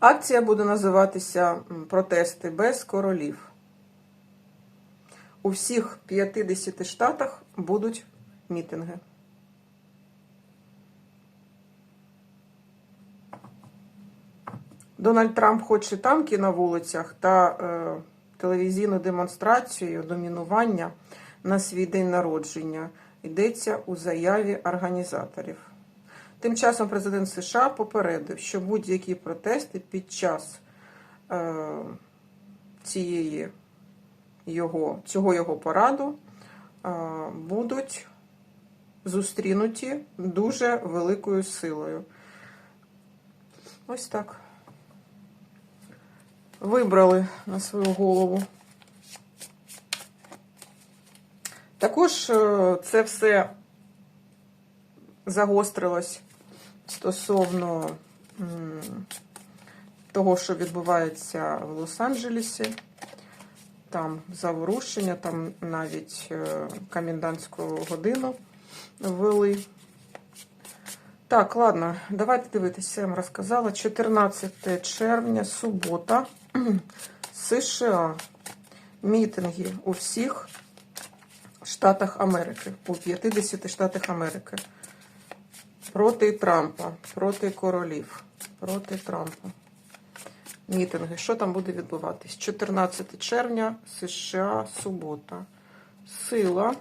Акція буде називатися Протести без королів. У всіх 50 штатах будуть мітинги. Дональд Трамп хоче танки на вулицях та е, телевізійну демонстрацію домінування на свій день народження. Йдеться у заяві організаторів. Тим часом президент США попередив, що будь-які протести під час е, цієї його, цього його пораду е, будуть зустрінуті дуже великою силою. Ось так. Вибрали на свою голову. Також е, це все загострилось стосовно того, що відбувається в Лос-Анджелесі. Там заворушення, там навіть е, комендантську годину ввели. Так, ладно, давайте дивитися, я вам розказала. 14 червня, субота, США. Мітинги у всіх штатах Америки, у 50 штатах Америки. Проти Трампа, проти королів, проти Трампа. Мітинги. Що там буде відбуватись? 14 червня, США, субота. Сила,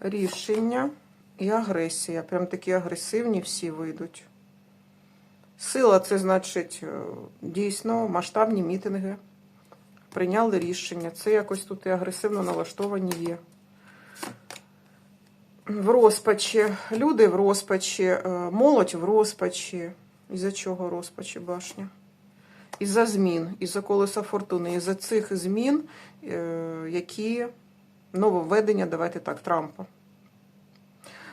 рішення і агресія. Прям такі агресивні всі вийдуть. Сила це значить е, дійсно масштабні мітинги. Прийняли рішення. Це якось тут і агресивно налаштовані є. В розпачі. Люди в розпачі, е, молодь в розпачі. Із-за чого розпачі башня? Із-за змін, із-за колеса фортуни, із-за цих змін, е, які нововведення, давайте так, Трампа.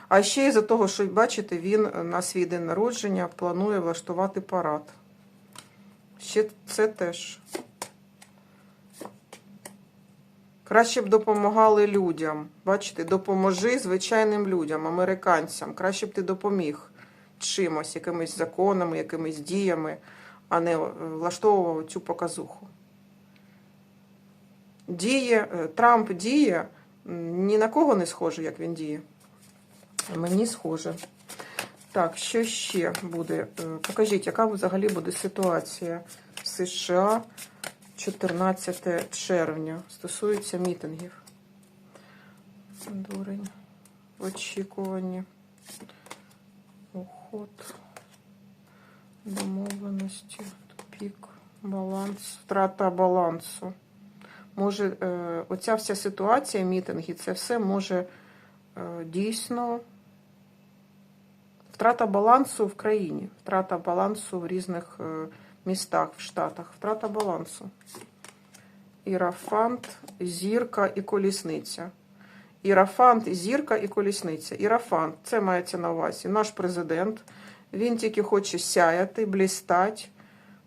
А ще із-за того, що, бачите, він на свій день народження планує влаштувати парад. Ще це теж. Краще б допомагали людям. Бачите, допоможи звичайним людям, американцям. Краще б ти допоміг чимось, якимись законами, якимись діями, а не е, влаштовував цю показуху. Діє, е, Трамп діє, ні на кого не схоже, як він діє. Мені схоже. Так, що ще буде? Е, Покажіть, яка взагалі буде ситуація в США 14 червня стосується мітингів. Дурень. В очікуванні. Уход. Домовленості. Тупік. Баланс. Втрата балансу. Може, е, оця вся ситуація, мітинги, це все може е, дійсно втрата балансу в країні, втрата балансу в різних е, містах, в штатах, втрата балансу. Ірафант, зірка і колісниця. Ірафант, зірка і колісниця. Ірафант, це мається на увазі. Наш президент. Він тільки хоче сяяти, блістати,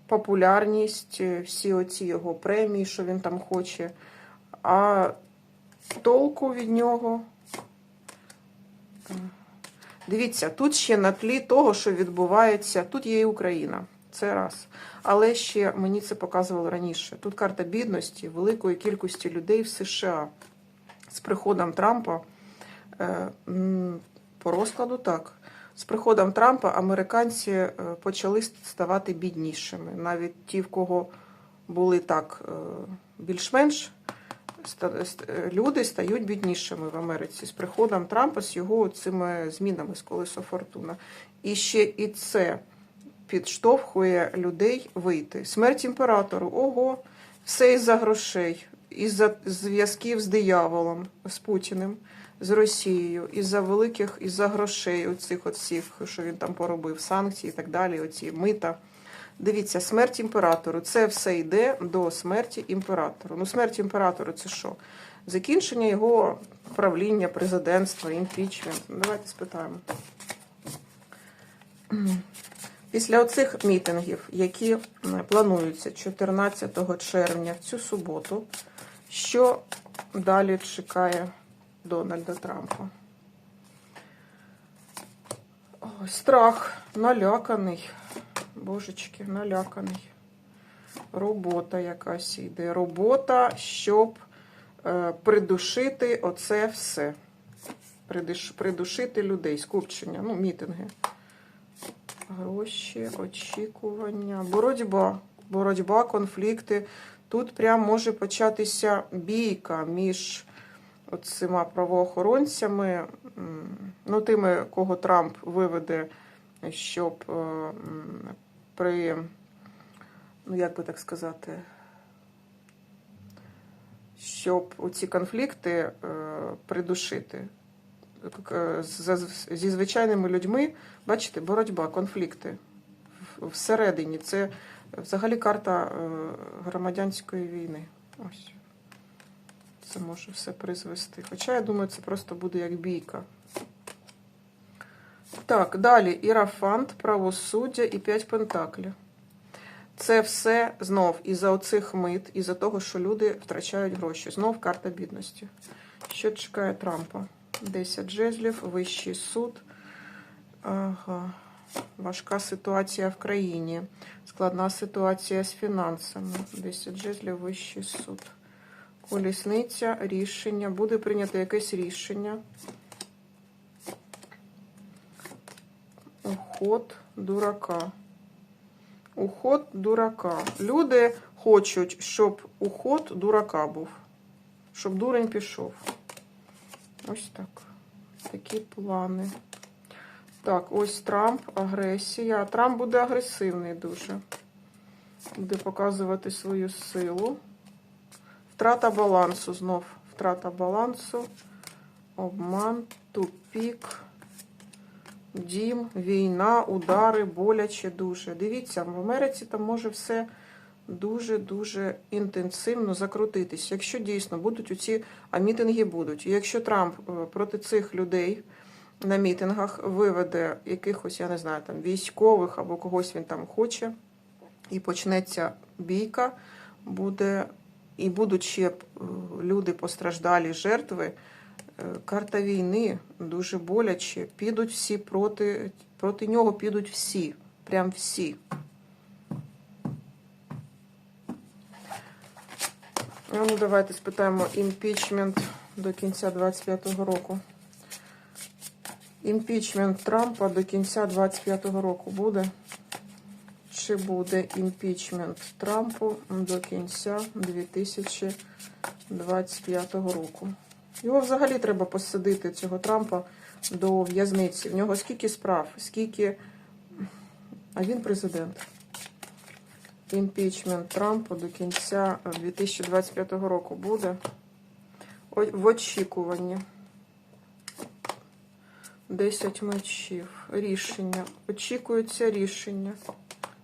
популярність, е, всі оці його премії, що він там хоче. А толку від нього. Дивіться, тут ще на тлі того, що відбувається, тут є і Україна. Це раз. Але ще мені це показувало раніше. Тут карта бідності великої кількості людей в США. З приходом Трампа, е, по розкладу так. З приходом Трампа американці е, почали ставати біднішими. Навіть ті, в кого були так е, більш-менш, люди стають біднішими в Америці з приходом Трампа, з його цими змінами з колесо фортуна. І ще і це підштовхує людей вийти. Смерть імператору. Ого, все із-за грошей, із-за зв'язків з дияволом, з Путіним, з Росією, із-за великих, із-за грошей, оцих от що він там поробив, санкції і так далі, оці мита. Дивіться, смерть імператору. Це все йде до смерті імператору. Ну, смерть імператору це що? Закінчення його правління, президентства, імпічмент. Давайте спитаємо. Після оцих мітингів, які плануються 14 червня в цю суботу, що далі чекає Дональда Трампа? Страх, наляканий. божечки, наляканий. Робота якась йде. Робота, щоб е, придушити оце все. Придуш, придушити людей, скупчення, ну, мітинги. Гроші, очікування, боротьба, боротьба, конфлікти. Тут прям може початися бійка між цими правоохоронцями, ну, тими, кого Трамп виведе, щоб е, при, ну як би так сказати, щоб ці конфлікти е, придушити. З- Зі звичайними людьми, бачите, боротьба, конфлікти всередині. Це взагалі карта е, громадянської війни. Ось. Це може все призвести. Хоча, я думаю, це просто буде як бійка. Так, далі Ірафант, правосуддя і п'ять пентаклів. Це все знов із-за оцих мит, із-за того, що люди втрачають гроші. Знов карта бідності. Що чекає Трампа? 10 жезлів, вищий суд. Ага. Важка ситуація в країні. Складна ситуація з фінансами. 10 жезлів, вищий суд. Колісниця, рішення. Буде прийнято якесь рішення. Уход дурака. Уход дурака. Люди хочуть, щоб уход дурака був. Щоб дурень пішов. Ось так. Такі плани. Так, ось Трамп, агресія. Трамп буде агресивний дуже. Буде показувати свою силу. Втрата балансу знов. Втрата балансу. Обман, тупік. Дім, війна, удари, боляче дуже. Дивіться, в Америці там може все дуже-дуже інтенсивно закрутитись. Якщо дійсно будуть оці, а мітинги будуть. Якщо Трамп е, проти цих людей на мітингах виведе якихось, я не знаю, там військових або когось він там хоче, і почнеться бійка, буде, і будуть ще е, люди постраждалі, жертви. Е, Карта війни дуже боляче. Підуть всі проти, проти нього підуть всі. Прям всі. Ну, давайте спитаємо імпічмент до кінця 25-го року. Імпічмент Трампа до кінця 25-го року буде? Чи буде імпічмент Трампу до кінця 2025 року? Його взагалі треба посадити, цього Трампа, до в'язниці. В нього скільки справ, скільки. А він президент. Імпічмент Трампа до кінця 2025 року буде в очікуванні. 10 мечів. Рішення. Очікується рішення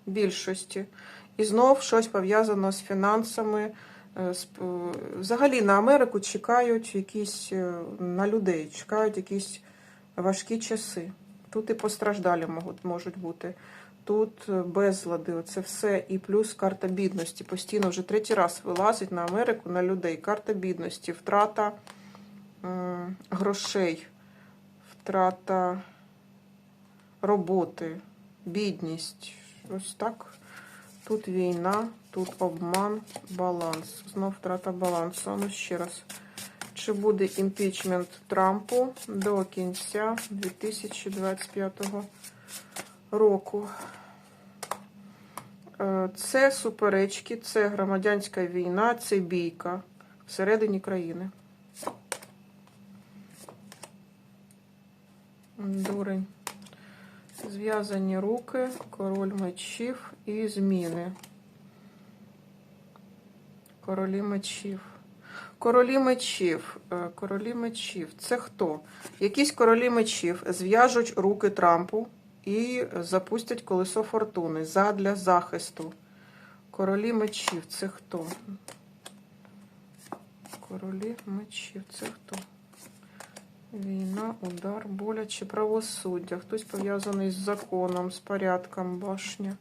більшості. І знов щось пов'язано з фінансами. е, е, Взагалі на Америку чекають якісь е, на людей, чекають якісь важкі часи. Тут і постраждалі можуть бути. Тут е, безлади, оце все. І плюс карта бідності. Постійно вже третій раз вилазить на Америку, на людей. Карта бідності, втрата грошей, втрата роботи, бідність. Ось так. Тут війна, тут обман, баланс. Знов втрата балансу. Ну ще раз. Чи буде імпічмент Трампу до кінця 2025 року? Е, Це суперечки, це громадянська війна, це бійка всередині країни. Дурень. Зв'язані руки, король мечів і зміни. Королі мечів. Королі мечів. Е, Королі мечів. Це хто? Якісь королі мечів зв'яжуть руки Трампу і запустять колесо фортуни задля захисту. Королі мечів. Це хто? Королі мечів. Це хто? Війна, удар, боляче, правосуддя. Хтось пов'язаний з законом, з порядком, башня.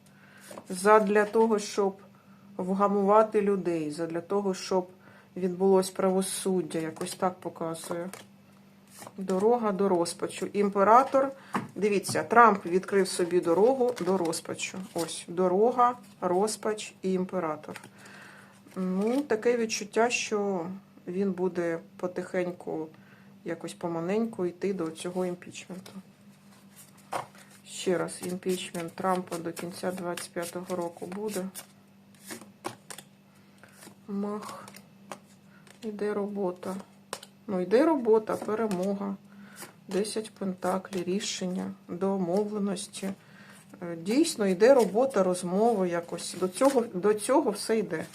Задля того, щоб вгамувати людей, задля того, щоб відбулось правосуддя. Якось так показує. Дорога до розпачу. Імператор Дивіться, Трамп відкрив собі дорогу до розпачу. Ось дорога, розпач і імператор. Ну, таке відчуття, що він буде потихеньку, якось поманеньку йти до цього імпічменту. Ще раз, імпічмент Трампа до кінця 25-го року буде. Мах. Іде робота. Ну, йде робота, перемога. 10 пентаклі, рішення, домовленості. Е, Дійсно, йде робота, розмова якось. До цього, до цього все йде.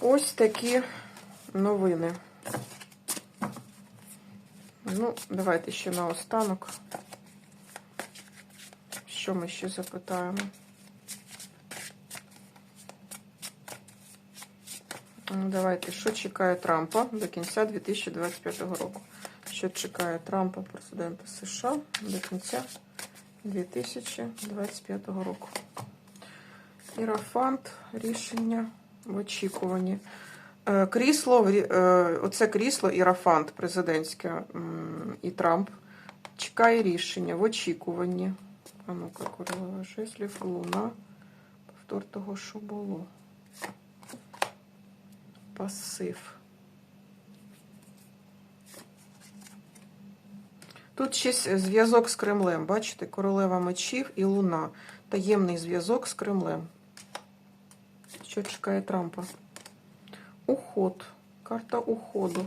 Ось такі новини. Ну, давайте ще наостанок. Що ми ще запитаємо? Давайте, що чекає Трампа до кінця 2025 року? Що чекає Трампа, президента США, до кінця 2025 року? Ірафант, рішення в очікуванні. Е, Крісло, е, оце крісло Ірафант президентське і Трамп чекає рішення в очікуванні. А ну-ка, королева жезлів, луна. Повтор того, що було. Пасив. Тут ще зв'язок з Кремлем. Бачите, королева мечів і луна. Таємний зв'язок з Кремлем. Що чекає Трампа? Уход. Карта уходу.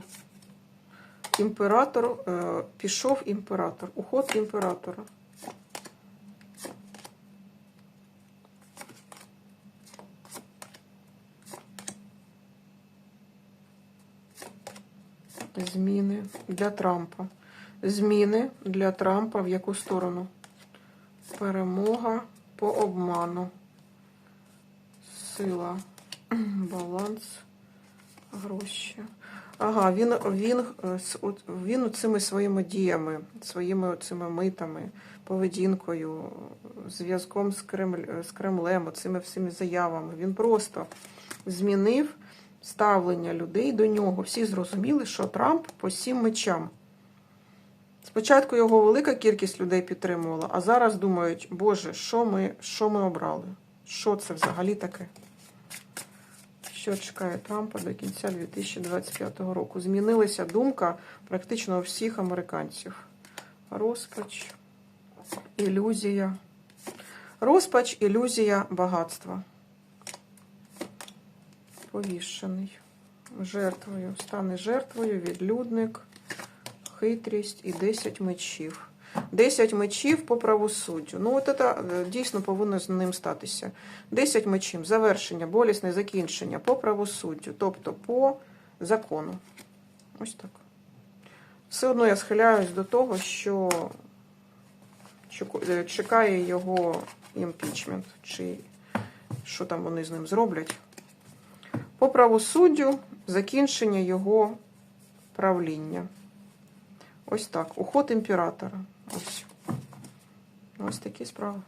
Імператор. Е, пішов імператор. Уход імператора. Зміни для Трампа. Зміни для Трампа в яку сторону? Перемога по обману. Сила. Баланс. Гроші. Ага, він, він, е, він цими своїми діями, своїми цими митами, поведінкою, зв'язком з, Кремль, з Кремлем, цими всіми заявами. Він просто змінив ставлення людей до нього. Всі зрозуміли, що Трамп по сім мечам. Спочатку його велика кількість людей підтримувала, а зараз думають, Боже, що ми, що ми обрали? Що це взагалі таке? Що чекає Трампа до кінця 2025 року? Змінилася думка практично у всіх американців. Розпач, ілюзія. Розпач, ілюзія багатства. Повішений. Жертвою. Стане жертвою, відлюдник, хитрість і 10 мечів. 10 мечів по правосуддю. Ну, от це е, дійсно повинно з ним статися. 10 мечів, завершення, болісне закінчення по правосуддю, тобто по закону. Ось так. Все одно я схиляюсь до того, що е, чекає його імпічмент, чи що там вони з ним зроблять. По правосуддю закінчення його правління. Ось так. Уход імператора. Ось. Ось такі справи.